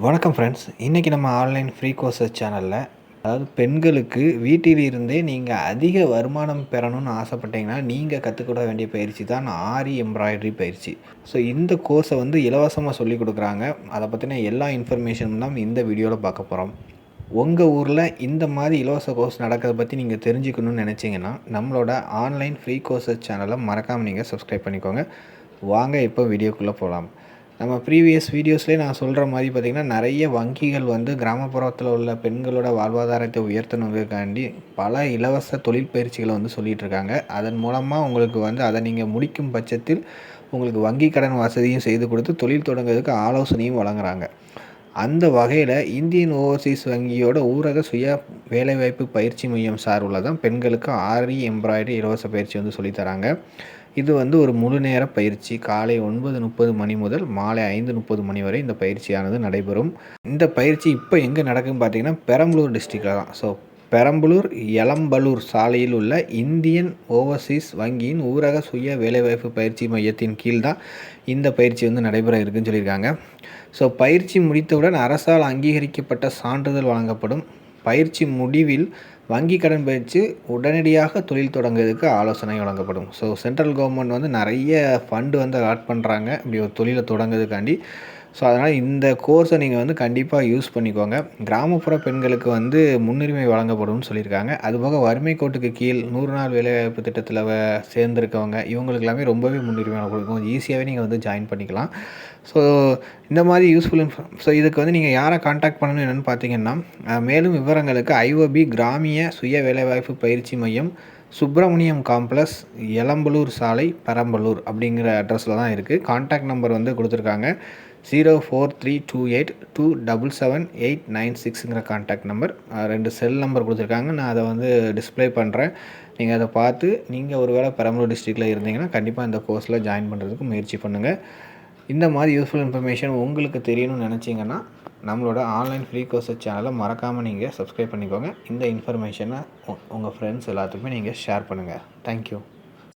வணக்கம் ஃப்ரெண்ட்ஸ் இன்றைக்கி நம்ம ஆன்லைன் ஃப்ரீ கோர்சஸ் சேனலில் அதாவது பெண்களுக்கு வீட்டில் இருந்தே நீங்கள் அதிக வருமானம் பெறணும்னு ஆசைப்பட்டீங்கன்னா நீங்கள் கற்றுக்கிட வேண்டிய பயிற்சி தான் ஆரி எம்ப்ராய்டரி பயிற்சி. ஸோ இந்த கோர்ஸை வந்து இலவசமாக சொல்லி கொடுக்குறாங்க. அதை பற்றின எல்லா இன்ஃபர்மேஷனும் தான் இந்த வீடியோவில் பார்க்க போகிறோம் உங்கள் ஊரில் இந்த மாதிரி இலவச கோர்ஸ் நடக்கிறத பற்றி நீங்கள் தெரிஞ்சுக்கணும்னு நினச்சிங்கன்னா நம்மளோட ஆன்லைன் ஃப்ரீ கோர்சஸ் சேனலை மறக்காமல் நீங்கள் சப்ஸ்கிரைப் பண்ணிக்கோங்க. வாங்க இப்போ வீடியோக்குள்ளே போகலாம். நம்ம ப்ரீவியஸ் வீடியோஸ்லேயே நான் சொல்கிற மாதிரி பார்த்திங்கன்னா நிறைய வங்கிகள் வந்து கிராமப்புறத்தில் உள்ள பெண்களோட வாழ்வாதாரத்தை உயர்த்தணுங்கிறதுக்காண்டி பல இலவச தொழில் பயிற்சிகளை வந்து சொல்லிகிட்ருக்காங்க அதன் மூலமாக உங்களுக்கு வந்து அதை நீங்கள் முடிக்கும் பட்சத்தில் உங்களுக்கு வங்கி கடன் வசதியும் செய்து கொடுத்து தொழில் தொடங்குறதுக்கு ஆலோசனையும் வழங்குறாங்க. அந்த வகையில் இந்தியன் ஓவர்சீஸ் வங்கியோட ஊரக சுய வேலைவாய்ப்பு பயிற்சி மையம் சார்பில் தான் பெண்களுக்கு ஆரி எம்ப்ராய்டரி இலவச பயிற்சி வந்து சொல்லித்தராங்க இது வந்து ஒரு முழு நேர பயிற்சி. காலை ஒன்பது முப்பது மணி முதல் மாலை ஐந்து முப்பது மணி வரை இந்த பயிற்சியானது நடைபெறும். இந்த பயிற்சி இப்போ எங்கே நடக்குன்னு பார்த்தீங்கன்னா பெரம்பலூர் டிஸ்ட்ரிக்டில் தான். ஸோ பெரம்பலூர் எலம்பலூர் சாலையில் உள்ள இந்தியன் ஓவர்சீஸ் வங்கியின் ஊரக சுய வேலைவாய்ப்பு பயிற்சி மையத்தின் கீழ் தான் இந்த பயிற்சி வந்து நடைபெற இருக்குன்னு சொல்லியிருக்காங்க. ஸோ பயிற்சி முடித்தவுடன் அரசால் அங்கீகரிக்கப்பட்ட சான்றிதழ் வழங்கப்படும். பயிற்சி முடிவில் வங்கி கடன் பயிற்சி உடனடியாக தொழில் தொடங்குறதுக்கு ஆலோசனை வழங்கப்படும். ஸோ சென்ட்ரல் கவர்மெண்ட் வந்து நிறைய ஃபண்டு வந்து அலாட் பண்ணுறாங்க இப்படி ஒரு தொழிலை தொடங்குறதுக்காண்டி ஸோ அதனால் இந்த கோர்ஸை நீங்கள் வந்து கண்டிப்பாக யூஸ் பண்ணிக்கோங்க. கிராமப்புற பெண்களுக்கு வந்து முன்னுரிமை வழங்கப்படும்னு சொல்லியிருக்காங்க. அதுபோக வறுமை கோட்டுக்கு கீழ் நூறு நாள் வேலைவாய்ப்பு திட்டத்தில் சேர்ந்துருக்கவங்க இவங்களுக்கு எல்லாமே ரொம்பவே முன்னுரிமை கொடுக்கும். ஈஸியாகவே நீங்கள் வந்து ஜாயின் பண்ணிக்கலாம். ஸோ இந்த மாதிரி யூஸ்ஃபுல் இன்ஃபார்ம் ஸோ இதுக்கு வந்து நீங்கள் யாரை காண்டாக்ட் பண்ணணும் என்னென்னு பார்த்தீங்கன்னா மேலும் விவரங்களுக்கு ஐஓபி கிராமிய சுய வேலைவாய்ப்பு பயிற்சி மையம் சுப்பிரமணியம் காம்ப்ளெக்ஸ் எலம்பலூர் சாலை பெரம்பலூர் அப்படிங்கிற அட்ரஸில் தான் இருக்குது காண்டாக்ட் நம்பர் வந்து கொடுத்துருக்காங்க. Zero four three two eight two double seven eight nine சிக்ஸுங்கிற contact number ரெண்டு செல் நம்பர் கொடுத்துருக்காங்க. நான் அதை வந்து டிஸ்பிளே பண்ணுறேன் நீங்கள் அதை பார்த்து நீங்கள் ஒரு வேளை பெரம்பலூர் டிஸ்ட்ரிக்டில் இருந்தீங்கன்னா கண்டிப்பாக இந்த கோர்ஸில் ஜாயின் பண்ணுறதுக்கு முயற்சி பண்ணுங்கள் இந்த மாதிரி யூஸ்ஃபுல் இன்ஃபர்மேஷன் உங்களுக்கு தெரியணும்னு நினச்சிங்கன்னா நம்மளோட ஆன்லைன் ஃப்ரீ கோர்ஸஸ் சேனலை மறக்காமல் நீங்கள் சப்ஸ்கிரைப் பண்ணிக்கோங்க. இந்த இன்ஃபர்மேஷனை உங்கள் ஃப்ரெண்ட்ஸ் எல்லாத்துக்குமே நீங்கள் ஷேர் பண்ணுங்கள் தேங்க்யூ